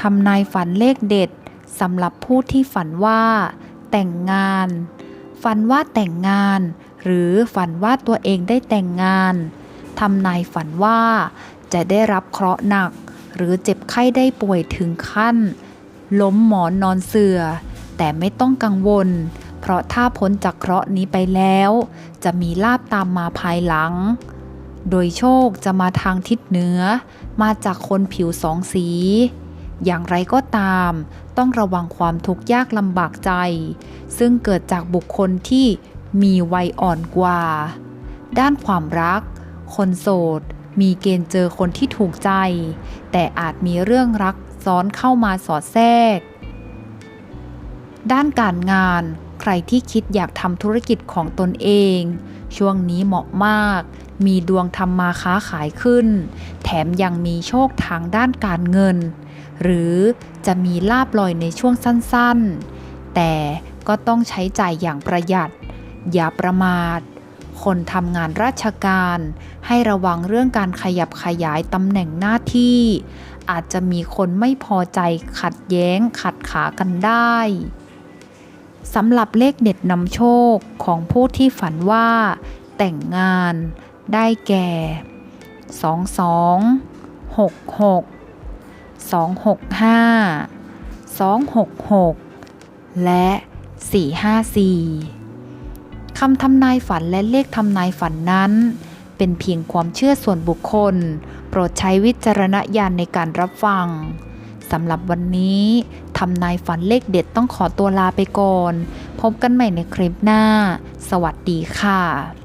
ทำนายฝันเลขเด็ดสำหรับผู้ที่ฝันว่า แต่งงาน ฝันว่าแต่งงาน หรือฝันว่าตัวเองได้แต่งงานทำนายฝันว่า จะได้รับเคราะห์หนัก หรือเจ็บไข้ได้ป่วยถึงขั้น ล้มหมอนนอนเสือ แต่ไม่ต้องกังวล เพราะถ้าพ้นจากเคราะห์นี้ไปแล้ว จะมีลาบตามมาภายหลัง โดยโชคจะมาทางทิศเหนือ มาจากคนผิวสองสี อย่างไรก็ตาม ต้องระวังความทุกข์ยากลำบากใจ ซึ่งเกิดจากบุคคลที่มีวัยอ่อนกว่า ด้านความรัก คนโสด มีเกณฑ์เจอคนที่ถูกใจ แต่อาจมีเรื่องรักซ้อนเข้ามาสอดแทรก ด้านการงาน ใครที่คิดอยากทำธุรกิจของตนเอง ช่วงนี้เหมาะมาก มีดวงทำมาค้าขายขึ้น แถมยังมีโชคทางด้านการเงิน หรือจะมีลาบลอยในช่วงสั้นๆ แต่ก็ต้องใช้จ่ายอย่างประหยัด อย่าประมาท คนทำงานราชการ ให้ระวังเรื่องการขยับขยายตำแหน่งหน้าที่ อาจจะมีคนไม่พอใจขัดแย้งขัดขากันได้สำหรับเลขเด็ดนำโชคของผู้ที่ฝันว่า แต่งงานได้แก่ 22 66 265 266 และ 454 คำทำนายฝันและเลขทำนายฝันนั้น เป็นเพียงความเชื่อส่วนบุคคล โปรดใช้วิจารณญาณในการรับฟังสำหรับวันนี้ทำนายฝันเลขเด็ดต้องขอตัวลาไปก่อน พบกันใหม่ในคลิปหน้า สวัสดีค่ะ